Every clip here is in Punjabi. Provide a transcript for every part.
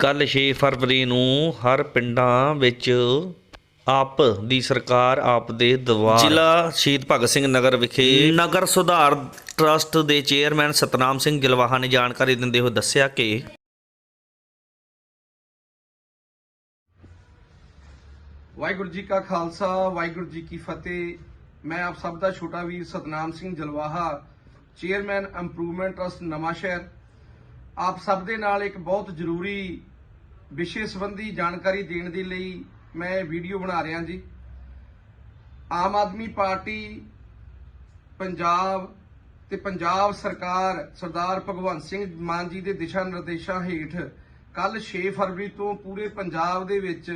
ਕੱਲ 6 ਫਰਵਰੀ ਨੂੰ ਹਰ ਪਿੰਡਾਂ ਵਿੱਚ ਆਪ ਦੀ ਸਰਕਾਰ ਆਪ ਦੇ ਦਰਬਾਰ ਜ਼ਿਲ੍ਹਾ ਸ਼ਹੀਦ ਭਗਤ ਸਿੰਘ ਨਗਰ ਵਿਖੇ ਨਗਰ ਸੁਧਾਰ ਟਰਸਟ ਦੇ ਚੇਅਰਮੈਨ ਸਤਨਾਮ ਸਿੰਘ ਜਲਵਾਹਾ ਨੇ ਜਾਣਕਾਰੀ ਦਿੰਦੇ ਹੋਏ ਦੱਸਿਆ ਕਿ ਵਾਹਿਗੁਰੂ ਜੀ ਕਾ ਖਾਲਸਾ ਵਾਹਿਗੁਰੂ ਜੀ ਕੀ ਫਤਿਹ। ਮੈਂ ਆਪ ਸਭ ਦਾ ਛੋਟਾ ਵੀਰ Satnam Singh Jalwaha chairman improvement trust Nawanshahr ਆਪ ਸਭ ਦੇ ਨਾਲ ਇੱਕ ਬਹੁਤ ਜ਼ਰੂਰੀ ਵਿਸ਼ੇ ਸੰਬੰਧੀ ਜਾਣਕਾਰੀ ਦੇਣ ਦੇ ਲਈ ਮੈਂ ਇਹ ਵੀਡੀਓ ਬਣਾ ਰਿਹਾ ਜੀ। ਆਮ ਆਦਮੀ ਪਾਰਟੀ, ਪੰਜਾਬ ਤੇ ਪੰਜਾਬ ਸਰਕਾਰ ਸਰਦਾਰ ਭਗਵੰਤ ਸਿੰਘ ਮਾਨ ਜੀ ਦੇ ਦਿਸ਼ਾ ਨਿਰਦੇਸ਼ਾਂ ਹੇਠ ਕੱਲ 6 ਫਰਵਰੀ ਤੋਂ ਪੂਰੇ ਪੰਜਾਬ ਦੇ ਵਿੱਚ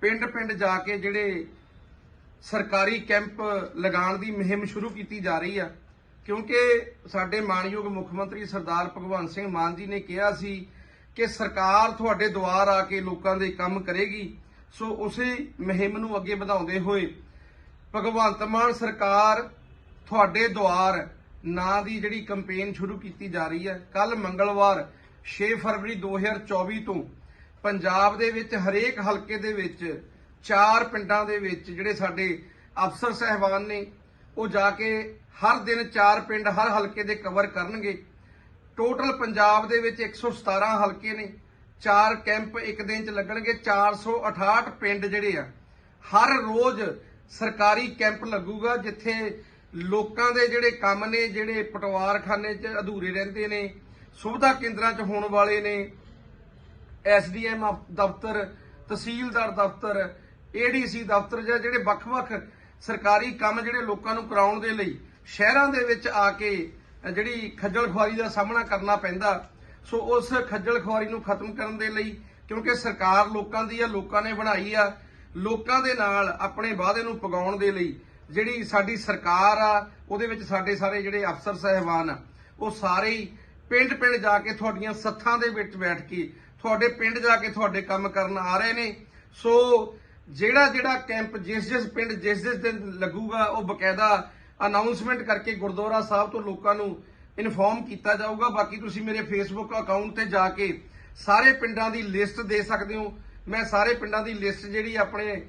ਪਿੰਡ-ਪਿੰਡ ਜਾ ਕੇ ਜਿਹੜੇ ਸਰਕਾਰੀ ਕੈਂਪ ਲਗਾਉਣ ਦੀ ਮੁਹਿੰਮ ਸ਼ੁਰੂ ਕੀਤੀ ਜਾ ਰਹੀ ਆ। ਕਿਉਂਕਿ ਸਾਡੇ ਮਾਨਯੋਗ ਮੁੱਖ ਮੰਤਰੀ ਸਰਦਾਰ ਭਗਵੰਤ ਸਿੰਘ ਮਾਨ ਜੀ ਨੇ ਕਿਹਾ ਸੀ ਕਿ ਸਰਕਾਰ ਤੁਹਾਡੇ ਦੁਆਰ ਆ ਕੇ ਲੋਕਾਂ ਦੇ ਕੰਮ ਕਰੇਗੀ। ਸੋ ਉਸੇ ਮੁਹਿੰਮ ਨੂੰ ਅੱਗੇ ਵਧਾਉਂਦੇ ਹੋਏ ਭਗਵੰਤ ਮਾਨ ਸਰਕਾਰ ਤੁਹਾਡੇ ਦੁਆਰ ਨਾਂ ਦੀ ਜਿਹੜੀ ਕੈਂਪੇਨ ਸ਼ੁਰੂ ਕੀਤੀ ਜਾ ਰਹੀ ਹੈ। ਕੱਲ ਮੰਗਲਵਾਰ 6 ਫਰਵਰੀ 2024 ਤੋਂ ਪੰਜਾਬ ਦੇ ਵਿੱਚ ਹਰੇਕ ਹਲਕੇ ਦੇ ਵਿੱਚ ਚਾਰ ਪਿੰਡਾਂ ਦੇ ਵਿੱਚ ਜਿਹੜੇ ਸਾਡੇ ਅਫਸਰ ਸਹਿਬਾਨ ਨੇ ਉਹ ਜਾ ਕੇ ਹਰ ਦਿਨ ਚਾਰ ਪਿੰਡ ਹਰ ਹਲਕੇ ਦੇ ਕਵਰ ਕਰਨਗੇ। ਟੋਟਲ ਪੰਜਾਬ ਦੇ ਵਿੱਚ 117 ਹਲਕੇ ਨੇ। ਚਾਰ ਕੈਂਪ ਇੱਕ ਦਿਨ ਚ ਲੱਗਣਗੇ। 468 ਪਿੰਡ ਜਿਹੜੇ ਆ, ਹਰ ਰੋਜ਼ ਸਰਕਾਰੀ ਕੈਂਪ ਲੱਗੂਗਾ, ਜਿੱਥੇ ਲੋਕਾਂ ਦੇ ਜਿਹੜੇ ਕੰਮ ਨੇ, ਜਿਹੜੇ ਪਟਵਾਰਖਾਨੇ 'ਚ ਅਧੂਰੇ ਰਹਿੰਦੇ ਨੇ, ਸੁਵਿਧਾ ਕੇਂਦਰਾਂ 'ਚ ਹੋਣ ਵਾਲੇ ਨੇ ਐਸਡੀਐਮ ਦਫ਼ਤਰ, ਤਹਿਸੀਲਦਾਰ ਦਫ਼ਤਰ ਏਡੀਸੀ ਦਫ਼ਤਰ ਜਾਂ ਜਿਹੜੇ ਵੱਖ-ਵੱਖ ਸਰਕਾਰੀ ਕੰਮ ਜਿਹੜੇ ਲੋਕਾਂ ਨੂੰ ਕਰਾਉਣ ਦੇ ਲਈ ਸ਼ਹਿਰਾਂ ਦੇ ਵਿੱਚ ਆ ਕੇ ਜਿਹੜੀ ਖੱਜਲ ਖੁਆਰੀ ਦਾ ਸਾਹਮਣਾ ਕਰਨਾ ਪੈਂਦਾ, ਸੋ ਉਸ ਖੱਜਲ ਖੁਆਰੀ ਨੂੰ ਖਤਮ ਕਰਨ ਦੇ ਲਈ ਕਿਉਂਕਿ ਸਰਕਾਰ ਲੋਕਾਂ ਦੀ ਆ, ਲੋਕਾਂ ਨੇ ਬਣਾਈ ਆ, ਲੋਕਾਂ ਦੇ ਨਾਲ ਆਪਣੇ ਵਾਅਦੇ ਨੂੰ ਪਗਾਉਣ ਦੇ ਲਈ ਜਿਹੜੀ ਸਾਡੀ ਸਰਕਾਰ ਆ, ਉਹਦੇ ਵਿੱਚ ਸਾਡੇ ਸਾਰੇ ਜਿਹੜੇ ਅਫਸਰ ਸਹਿਬਾਨ ਆ, ਉਹ ਸਾਰੇ ਹੀ ਪਿੰਡ ਪਿੰਡ ਜਾ ਕੇ ਤੁਹਾਡੀਆਂ ਸੱਥਾਂ ਦੇ ਵਿੱਚ ਬੈਠ ਕੇ, ਤੁਹਾਡੇ ਪਿੰਡ ਜਾ ਕੇ ਤੁਹਾਡੇ ਕੰਮ ਕਰਨ ਆ ਰਹੇ ਨੇ। ਸੋ ਜਿਹੜਾ ਜਿਹੜਾ ਕੈਂਪ ਜਿਸ ਜਿਸ ਪਿੰਡ ਜਿਸ ਜਿਸ ਦਿਨ ਲੱਗੂਗਾ, ਉਹ ਬਕਾਇਦਾ ਅਨਾਉਂਸਮੈਂਟ ਕਰਕੇ ਗੁਰਦੁਆਰਾ ਸਾਹਿਬ ਤੋਂ ਲੋਕਾਂ ਨੂੰ ਇਨਫੋਰਮ ਕੀਤਾ ਜਾਊਗਾ। ਬਾਕੀ ਤੁਸੀਂ ਮੇਰੇ ਫੇਸਬੁੱਕ ਅਕਾਊਂਟ ਤੇ ਜਾ ਕੇ ਸਾਰੇ ਪਿੰਡਾਂ ਦੀ ਲਿਸਟ ਦੇ ਸਕਦੇ ਹੋ। ਮੈਂ ਸਾਰੇ ਪਿੰਡਾਂ ਦੀ ਲਿਸਟ ਜਿਹੜੀ ਆਪਣੇ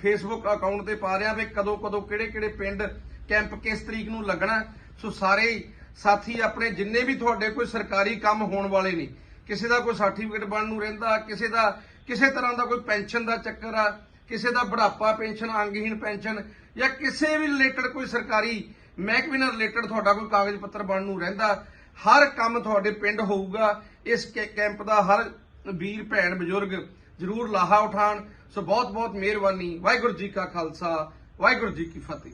ਫੇਸਬੁੱਕ ਅਕਾਊਂਟ ਤੇ ਪਾ ਰਿਹਾ ਵੀ, ਕਦੋਂ ਕਦੋਂ ਕਿਹੜੇ ਕਿਹੜੇ ਪਿੰਡ ਕੈਂਪ ਕਿਸ ਤਰੀਕ ਨੂੰ ਲੱਗਣਾ। ਸੋ ਸਾਰੇ ਸਾਥੀ ਆਪਣੇ, ਜਿੰਨੇ ਵੀ ਤੁਹਾਡੇ ਕੋਈ ਸਰਕਾਰੀ ਕੰਮ ਹੋਣ ਵਾਲੇ ਨੇ, ਕਿਸੇ ਦਾ ਕੋਈ ਸਰਟੀਫਿਕੇਟ ਬਣਨ ਨੂੰ ਰਹਿੰਦਾ, ਕਿਸੇ ਦਾ ਕਿਸੇ ਤਰ੍ਹਾਂ ਦਾ ਕੋਈ ਪੈਨਸ਼ਨ ਦਾ ਚੱਕਰ ਆ, ਕਿਸੇ ਦਾ ਬੁਢਾਪਾ ਪੈਨਸ਼ਨ, ਅੰਗਹੀਣ ਪੈਨਸ਼ਨ ਜਾਂ ਕਿਸੇ ਵੀ ਰਿਲੇਟਡ ਕੋਈ ਸਰਕਾਰੀ ਮਹਿਕਮੇ ਨਾਲ ਰਿਲੇਟਡ ਤੁਹਾਡਾ ਕੋਈ ਕਾਗਜ਼ ਪੱਤਰ ਬਣਨ ਨੂੰ ਰਹਿੰਦਾ, ਹਰ ਕੰਮ ਤੁਹਾਡੇ ਪਿੰਡ ਹੋਊਗਾ। ਇਸ ਕੈ- ਕੈਂਪ ਦਾ ਹਰ ਵੀਰ, ਭੈਣ, ਬਜ਼ੁਰਗ ਜ਼ਰੂਰ ਲਾਹਾ ਉਠਾਣ। ਸੋ ਬਹੁਤ ਬਹੁਤ ਮਿਹਰਬਾਨੀ। ਵਾਹਿਗੁਰੂ ਜੀ ਕਾ ਖਾਲਸਾ, ਵਾਹਿਗੁਰੂ ਜੀ ਕੀ ਫਤਿਹ।